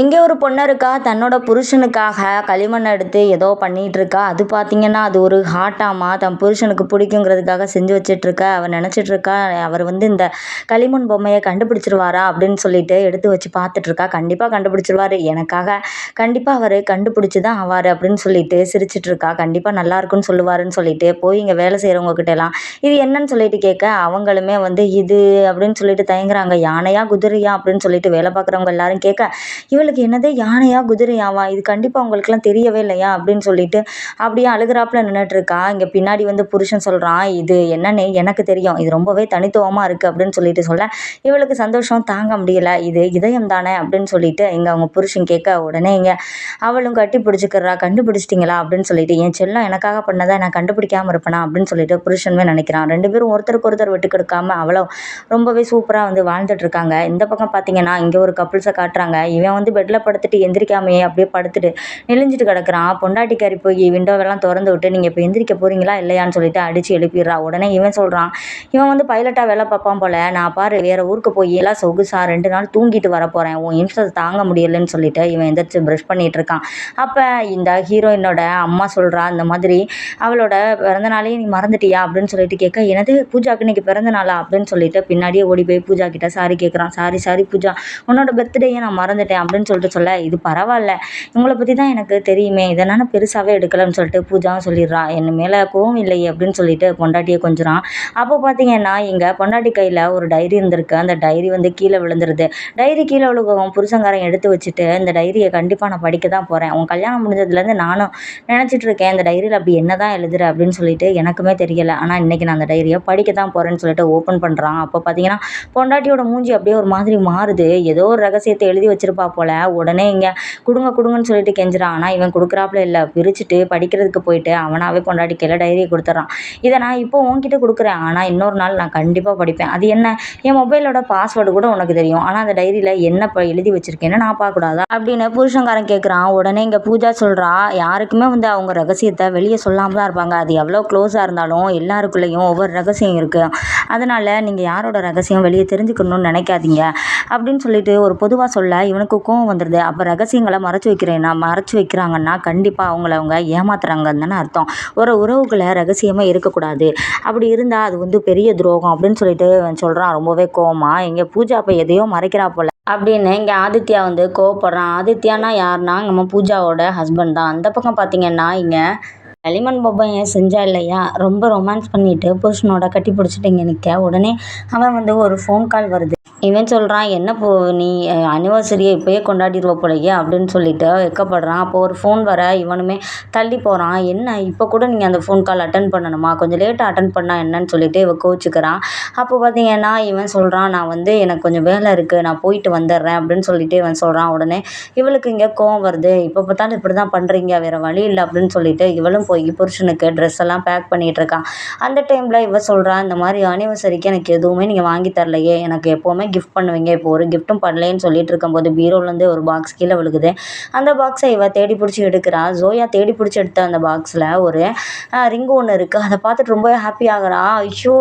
இங்கே ஒரு பொண்ணு இருக்கா? தன்னோட புருஷனுக்காக களிமண் எடுத்து ஏதோ பண்ணிகிட்டு இருக்கா. அது பார்த்தீங்கன்னா அது ஒரு ஹாட்டாமா தன் புருஷனுக்கு பிடிக்குங்கிறதுக்காக செஞ்சு வச்சிட்ருக்கா அவர் நினச்சிட்ருக்கா நினச்சிட்டு இருக்கா அவர் வந்து இந்த களிமண் பொம்மையை கண்டுபிடிச்சிருவாரா அப்படின்னு சொல்லிட்டு எடுத்து வச்சு பார்த்துட்ருக்கா கண்டிப்பாக கண்டுபிடிச்சிருவாரு. எனக்காக கண்டிப்பாக அவர் கண்டுபிடிச்சி தான் ஆவார் அப்படின்னு சொல்லிட்டு சிரிச்சிட்ருக்கா கண்டிப்பாக நல்லா இருக்குன்னு சொல்லுவாருன்னு சொல்லிட்டு போய் இங்கே வேலை செய்கிறவங்க எல்லாம் இது என்னன்னு சொல்லிட்டு கேட்க அவங்களுமே வந்து இது அப்படின்னு சொல்லிட்டு தயங்குறாங்க. யானையா குதிரையா? அப்படின்னு சொல்லிட்டு வேலை பார்க்குறவங்க எல்லாரும் கேட்க உங்களுக்கு என்னது யானையா குதிரையாவா இது கண்டிப்பாக உங்களுக்குலாம் தெரியவே இல்லையா? அப்படின்னு சொல்லிட்டு அப்படியே அழுகிறாப்புல நின்றுட்டு இருக்கா இங்கே பின்னாடி வந்து புருஷன் சொல்கிறான் இது என்னன்னு எனக்கு தெரியும். இது ரொம்பவே தனித்துவமாக இருக்குது அப்படின்னு சொல்லிட்டு சொல்ல இவளுக்கு சந்தோஷம் தாங்க முடியல. இது இதயம் தானே? அப்படின்னு சொல்லிட்டு இங்கே அவங்க புருஷன் கேட்க உடனே இங்கே அவளும் கட்டி பிடிச்சிக்கிறா கண்டுபிடிச்சிட்டிங்களா? அப்படின்னு சொல்லிட்டு என் செல்லம் எனக்காக பண்ணதை நான் கண்டுபிடிக்காமல் இருப்பேனா? அப்படின்னு சொல்லிட்டு புருஷனுமே நினைக்கிறான். ரெண்டு பேரும் ஒருத்தருக்கு ஒருத்தர் விட்டு கொடுக்காம அவளோ ரொம்பவே சூப்பராக வந்து வாழ்ந்துட்டு இருக்காங்க இந்த பக்கம் பார்த்தீங்கன்னா இங்கே ஒரு கப்புள்ஸை காட்டுறாங்க. இவன் வந்து பெட்டில் படுத்துட்டு எந்திரிக்காமையே அப்படியே படுத்துட்டு நெளிஞ்சிட்டு கிடக்குறான். பொண்டாட்டிக்காரி போய் விண்டோவெல்லாம் திறந்து விட்டு நீங்கள் இப்போ எந்திரிக்க போகிறீங்களா இல்லையான்னு சொல்லிட்டு அடித்து எழுப்பிடுறா. உடனே இவன் சொல்கிறான் இவன் வந்து பைலட்டாக வேலை பார்ப்பான் போல். நான் பாரு வேறு ஊருக்கு போய் எல்லாம் சொகுசா ரெண்டு நாள் தூங்கிட்டு வர போகிறேன் உன் இன்ஸ்டத்தை தாங்க முடியலைன்னு சொல்லிட்டு இவன் எந்திரிச்சு ப்ரஷ் பண்ணிகிட்டு இருக்கான். அப்போ இந்த ஹீரோயினோட அம்மா சொல்கிறா இந்த மாதிரி அவளோட பிறந்தநாளையே நீ மறந்துட்டியா? அப்படின்னு சொல்லிட்டு கேட்க எனது பூஜாக்கு இன்னைக்கு பிறந்த நாளா? அப்படின்னு சொல்லிட்டு பின்னாடியே ஓடி போய் பூஜா கிட்ட சாரி கேட்குறான் சாரி சாரி பூஜா உன்னோட பர்த்டேயே நான் மறந்துட்டேன். அப்படின்னு சொல்லிட்டு சொல்ல இது பரவாயில்ல. இவங்களை பற்றி தான் எனக்கு தெரியுமே. இதை நான் பெருசாகவே எடுக்கலைன்னு சொல்லிட்டு பூஜாவும் சொல்லிடுறான் என் மேலே கோவம் இல்லையே அப்படின்னு சொல்லிட்டு பொண்டாட்டியை கொஞ்சிறான். அப்போ பார்த்தீங்கன்னா இங்கே பொண்டாட்டி கையில் ஒரு டைரி இருந்திருக்கு. அந்த டைரி வந்து கீழே விழுந்துருது. டைரி கீழே விழுகவும் புருஷங்காரன் எடுத்து வச்சுட்டு இந்த டைரியை கண்டிப்பாக நான் படிக்க தான் போகிறேன் உன் கல்யாணம் முடிஞ்சதுலேருந்து நானும் நினச்சிட்டு இருக்கேன். இந்த டைரியில் அப்படி என்ன தான் எழுதுற? அப்படின்னு சொல்லிட்டு எனக்குமே தெரியலை. ஆனால் இன்றைக்கி நான் அந்த டைரியை படிக்க தான் போகிறேன்னு சொல்லிட்டு ஓப்பன் பண்ணுறான் அப்போ பார்த்தீங்கன்னா பொண்டாட்டியோட மூஞ்சி அப்படியே ஒரு மாதிரி மாறுது. ஏதோ ஒரு ரகசியத்தை எழுதி வச்சிருப்பா போல உடனே இங்கே கொடுங்க கொடுங்கன்னு சொல்லிட்டு கெஞ்சுறான். ஆனால் இவன் கொடுக்குறாப்புல இல்லை. பிரிச்சுட்டு படிக்கிறதுக்கு போயிட்டு அவனாவே பொண்டாட்டி கையில் டைரியை கொடுத்துட்றான் இதை நான் இப்போ உன்கிட்ட கொடுக்குறேன். ஆனால் இன்னொரு நாள் நான் கண்டிப்பாக படிப்பேன். அது என்ன? என் மொபைலோட பாஸ்வேர்டு கூட உனக்கு தெரியும். ஆனால் அந்த டைரியில் என்ன இப்போ எழுதி வச்சிருக்கேன்னு நான் பார்க்கக்கூடாதா? அப்படின்னு புருஷங்காரன் கேட்குறான் உடனே இங்கே பூஜா சொல்கிறா யாருக்குமே வந்து அவங்க ரகசியத்தை வெளியே சொல்லாமல் தான் இருப்பாங்க. அது எவ்வளோ க்ளோஸாக இருந்தாலும் எல்லாருக்குள்ளேயும் ஒவ்வொரு ரகசியம் இருக்குது அதனால் நீங்கள் யாரோட ரகசியம் வெளியே தெரிஞ்சுக்கணும்னு நினைக்காதீங்க. அப்படின்னு சொல்லிட்டு ஒரு பொதுவாக சொல்ல இவனுக்கு கோவம் வந்துடுது அப்போ ரகசியங்களை மறைச்சி வைக்கிறேன்னா மறைச்சி வைக்கிறாங்கன்னா கண்டிப்பாக அவங்கள அவங்க ஏமாத்துறாங்கன்னு தானே அர்த்தம். ஒரு உறவுகளை ரகசியமாக இருக்கக்கூடாது. அப்படி இருந்தால் அது வந்து பெரிய துரோகம் அப்படின்னு சொல்லிட்டு சொல்கிறான் ரொம்பவே கோவமாக இங்கே பூஜா அப்போ எதையோ மறைக்கிறா போல. அப்படின்னு இங்கே ஆதித்யா வந்து கோவப்படுறான். ஆதித்யானா யாருன்னா நம்ம பூஜாவோட ஹஸ்பண்ட் தான். அந்த பக்கம் பார்த்தீங்கன்னா இங்கே களிமண் பொம்மையை செஞ்சா இல்லையா? ரொம்ப ரொமான்ஸ் பண்ணிட்டு புருஷனோட கட்டி பிடிச்சிட்டு இங்கே நிற்க உடனே அவன் வந்து ஒரு ஃபோன் கால் வருது. இவன் சொல்கிறான் என்ன போ நீ அனிவர்சரியை இப்போயே கொண்டாடிடுவ போலையே அப்படின்னு சொல்லிட்டு வெக்கப்படுறான். அப்போ ஒரு ஃபோன் வர இவனுமே தள்ளி போகிறான் என்ன இப்போ கூட நீங்கள் அந்த ஃபோன் கால் அட்டன் பண்ணணுமா? கொஞ்சம் லேட்டாக அட்டன் பண்ணால் என்னன்னு சொல்லிட்டு இவன் கோச்சிக்கிறான் அப்போ பார்த்தீங்கன்னா இவன் சொல்கிறான் நான் வந்து எனக்கு கொஞ்சம் வேலை இருக்குது நான் போயிட்டு வந்துடுறேன் அப்படின்னு சொல்லிட்டு இவன் சொல்கிறான் உடனே இவளுக்கு இங்கே கோவம் வருது. இப்போ பார்த்தாலும் இப்படி தான் பண்ணுறீங்க வேறு வழி இல்லை அப்படின்னு சொல்லிட்டு இவளும் போய் புருஷனுக்கு ட்ரெஸ் எல்லாம் பேக் பண்ணிகிட்டு இருக்கான். அந்த டைமில் இவ சொல்கிறா இந்த மாதிரி ஆனிவர்சரிக்கு எனக்கு எதுவுமே நீங்கள் வாங்கி தரலையே எனக்கு எப்போவுமே கிஃப்ட் பண்ணுவீங்க இப்போ ஒரு கிஃப்ட்டும் பண்ணலேன்னு சொல்லிட்டு இருக்கும்போது பீரோலேருந்து ஒரு பாக்ஸ் கீழே விழுகுது. அந்த பாக்ஸை இவ தேடி பிடிச்சி எடுக்கிறா. ஜோயா தேடி பிடிச்சி எடுத்த அந்த பாக்ஸில் ஒரு ரிங்கு ஒன்று இருக்குது அதை பார்த்துட்டு ரொம்ப ஹாப்பி ஆகிறா. ஐயோ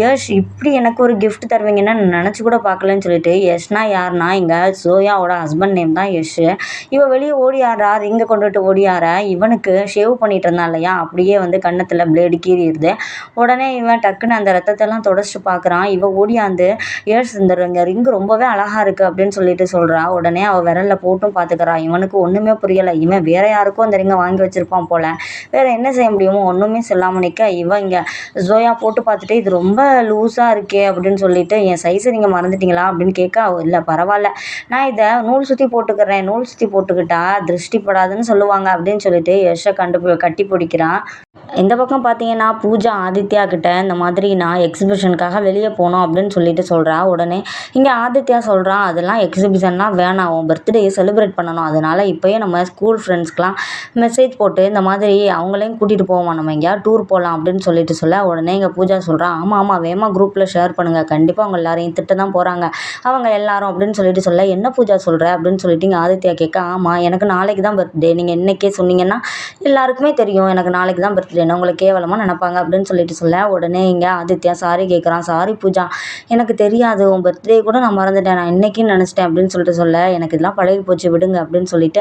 யஷ் இப்படி எனக்கு ஒரு கிஃப்ட் தருவீங்கன்னு நினச்சி கூட பார்க்கலன்னு சொல்லிட்டு யஷ்னா யாருன்னா இங்கே ஜோயாவோட ஹஸ்பண்ட் நேம் தான் யஷ். இவள் வெளியே ஓடியாரா ரிங்கை கொண்டுட்டு ஓடியார இவனுக்கு ஷேவ் பண்ணிட்டு இருந்தான் இல்லையா? அப்படியே வந்து கன்னத்தில் பிளேடு கீறிடுது. உடனே இவன் டக்குன்னு அந்த ரத்தத்தெல்லாம் தொடச்சிட்டு பார்க்குறான். இவன் ஓடியாந்து யஷ் இந்த ரிங் ரிங்கு ரொம்பவே அழகாக இருக்குது அப்படின்னு சொல்லிட்டு சொல்கிறா உடனே அவள் விரலில் போட்டும் பார்த்துக்கிறான் இவனுக்கு ஒன்றுமே புரியலை. இவன் வேற யாருக்கும் அந்த ரிங்கை வாங்கி வச்சிருப்பான் போல். வேறு என்ன செய்ய முடியுமோ ஒன்றுமே சொல்லாமல் நிற்க இவன் இங்கே ஜோயா போட்டு பார்த்துட்டு இது ரொம்ப லூஸாக இருக்கே அப்படின்னு சொல்லிட்டு என் சைஸை நீங்கள் மறந்துட்டீங்களா? அப்படின்னு கேட்க இல்லை பரவாயில்ல நான் இதை நூல் சுற்றி போட்டுக்கிறேன். நூல் சுற்றி போட்டுக்கிட்டா திருஷ்டிப்படாதுன்னு சொல்லுவாங்க அப்படின்னு சொல்லிட்டு யஷை கண்டு கட்டி பிடிக்கிறான் இந்த பக்கம் பார்த்தீங்கன்னா பூஜா ஆதித்யா கிட்ட இந்த மாதிரி நான் எக்ஸிபிஷனுக்காக வெளியே போகணும் அப்படின்னு சொல்லிட்டு சொல்கிறா உடனே இங்கே ஆதித்யா சொல்கிறான் அதெல்லாம் எக்ஸிபிஷன்லாம் வேணாம். உன் பர்த்டேயை செலிப்ரேட் பண்ணணும். அதனால் இப்போயே நம்ம ஸ்கூல் ஃப்ரெண்ட்ஸ்க்கெலாம் மெசேஜ் போட்டு இந்த மாதிரி அவங்களையும் கூட்டிகிட்டு போவோம்? நம்ம எங்கேயா டூர் போகலாம் அப்படின்னு சொல்லிட்டு சொல்ல உடனே இங்கே பூஜா சொல்கிறான் ஆமாம் ஆமாம் வேமா குரூப்பில் ஷேர் பண்ணுங்கள் கண்டிப்பாக அவங்க எல்லாரையும் திட்ட தான் போகிறாங்க அவங்க எல்லாரும் அப்படின்னு சொல்லிட்டு சொல்ல என்ன பூஜா சொல்கிற அப்படின்னு சொல்லிட்டு இங்கே ஆதித்யா கேட்க ஆமாம் எனக்கு நாளைக்கு தான் பர்த்டே நீங்கள் இன்றைக்கே சொன்னீங்கன்னா எல்லாருக்குமே தெரியும். எனக்கு நாளைக்கு தான் பர்த்டே என்ன உங்களை கேவலமாக நினப்பாங்க அப்படின்னு சொல்லிட்டு சொல்ல உடனே இங்கே ஆதித்யா சாரி கேட்குறான் சாரி பூஜா எனக்கு தெரியாது உன் பர்த்டே கூட நான் மறந்துட்டேன். நான் இன்னைக்குன்னு நினச்சிட்டேன் அப்படின்னு சொல்லிட்டு சொல்ல எனக்கு இதெல்லாம் பழகி போச்சு விடுங்க அப்படின்னு சொல்லிட்டு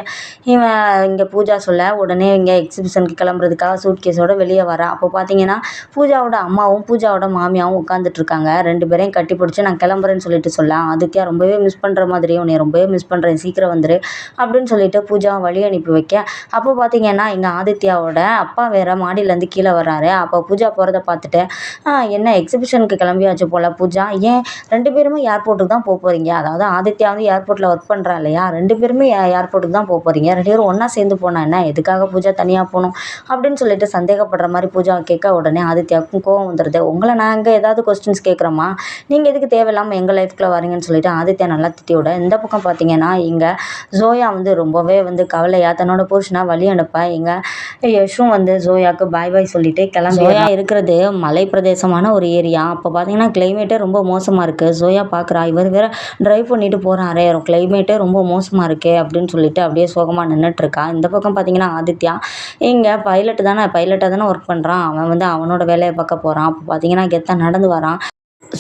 இவன் இங்கே பூஜா சொல்ல உடனே இங்கே எக்ஸிபிஷனுக்கு கிளம்புறதுக்காக சூட் கேஸோட வெளியே வரா அப்போ பார்த்தீங்கன்னா பூஜாவோட அம்மாவும் பூஜாவோட மாமியாவும் உட்காந்துட்ருக்காங்க ரெண்டு பேரையும் கட்டி பிடிச்சி நான் கிளம்புறேன்னு சொல்லிட்டு சொல்ல ஆதித்யா ரொம்பவே மிஸ் பண்ணுற மாதிரி உன்னை ரொம்பவே மிஸ் பண்ணுறேன் சீக்கிரம் வந்துரு அப்படின்னு சொல்லிட்டு பூஜாவை வழி அனுப்பி வைக்க. அப்போ பார்த்தீங்கன்னா எங்கள் ஆதித்யாவோட அப்பா வேற மாடியிலேருந்து கீழே வர்றாரு. அப்போ பூஜா போகிறத பார்த்துட்டு என்ன எக்ஸிபிஷனுக்கு கிளம்பியாச்சு போல் பூஜா? ஏன் ரெண்டு பேருமே ஏர்போர்ட்டுக்கு தான் போக போகிறீங்க அதாவது ஆதித்யா வந்து ஏர்போர்ட்டில் ஒர்க் பண்ணுறா இல்லையா? ரெண்டு பேருமே ஏர்போர்ட்டுக்கு தான் போக போகிறீங்க ரெண்டு பேரும் ஒன்றா சேர்ந்து போனால் என்ன? எதுக்காக பூஜா தனியாக போகணும்? அப்படின்னு சொல்லிட்டு சந்தேகப்படுற மாதிரி பூஜா கேட்க உடனே ஆதித்யாவுக்கும் கோவம் வந்துடுது உங்களை நான் இங்கே ஏதாவது கொஸ்டின்ஸ் கேட்குறோமா நீங்கள் எதுக்கு தேவையில்லாமல் எங்கள் லைஃப்குள்ளே வரீங்கன்னு சொல்லிட்டு ஆதித்யா நல்லா திட்டி விட இந்த பக்கம் பார்த்தீங்கன்னா இங்கே ஜோயா வந்து ரொம்பவே வந்து கவலையாக தன்னோட புருஷனை வழி அனுப்ப இங்கே யஷும் வந்து ஜோயாவுக்கு பாய் பாய் சொல்லிட்டு கிளம்பி ஜோயா இருக்கிறது மலை பிரதேசமான ஒரு ஏரியா அப்போ பார்த்தீங்கன்னா கிளைமேட்டே ரொம்ப மோசமாக இருக்குது ஜோயா பார்க்குறா இவர் வேற டிரைவ் பண்ணிட்டு போகிறாரே கிளைமேட்டே ரொம்ப மோசமாக இருக்கே அப்படின்னு சொல்லிட்டு அப்படியே சோகமாக நின்றுட்டுருக்கா இந்த பக்கம் பார்த்தீங்கன்னா ஆதித்யா. இங்கே பைலட் தானே பைலட்டாக தானே ஒர்க் பண்ணுறான் அவன் வந்து அவனோட வேலையை பார்க்க போகிறான் அப்போ பார்த்தீங்கன்னா கெத்தா நடந்து வரான்.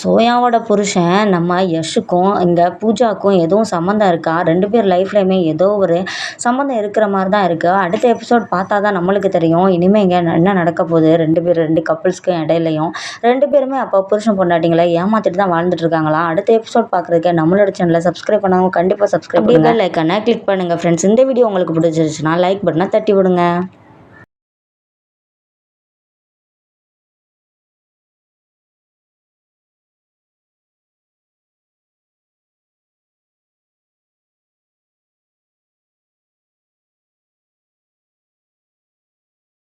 சோயாவோட புருஷன் நம்ம யஷுக்கும் இங்கே பூஜாக்கும் எதுவும் சம்மந்தம் இருக்கா? ரெண்டு பேர் லைஃப்லையுமே ஏதோ ஒரு சம்மந்தம் இருக்கிற மாதிரி தான் இருக்குது அடுத்த எபிசோட் பார்த்தா தான் நம்மளுக்கு தெரியும். இனிமேல் இங்கே என்ன நடக்க போகுது? ரெண்டு பேர் ரெண்டு கப்புள்ஸ்க்கும் இடையிலையும். ரெண்டு பேருமே அப்போ புருஷன் பொண்டாட்டிங்களை ஏமாத்திட்டு தான் வாழ்ந்துட்டு இருக்காங்களா? அடுத்த எபிசோட் பார்க்குறதுக்கு நம்மளோட சேனலை சப்ஸ்கிரைப் பண்ணாங்க கண்டிப்பாக சப்ஸ்கிரைப் பண்ணுங்கள் லைக்கான கிளிக் பண்ணுங்கள் ஃப்ரெண்ட்ஸ் இந்த வீடியோ உங்களுக்கு பிடிச்சிருச்சுன்னா லைக் பட்டனை தட்டி விடுங்க.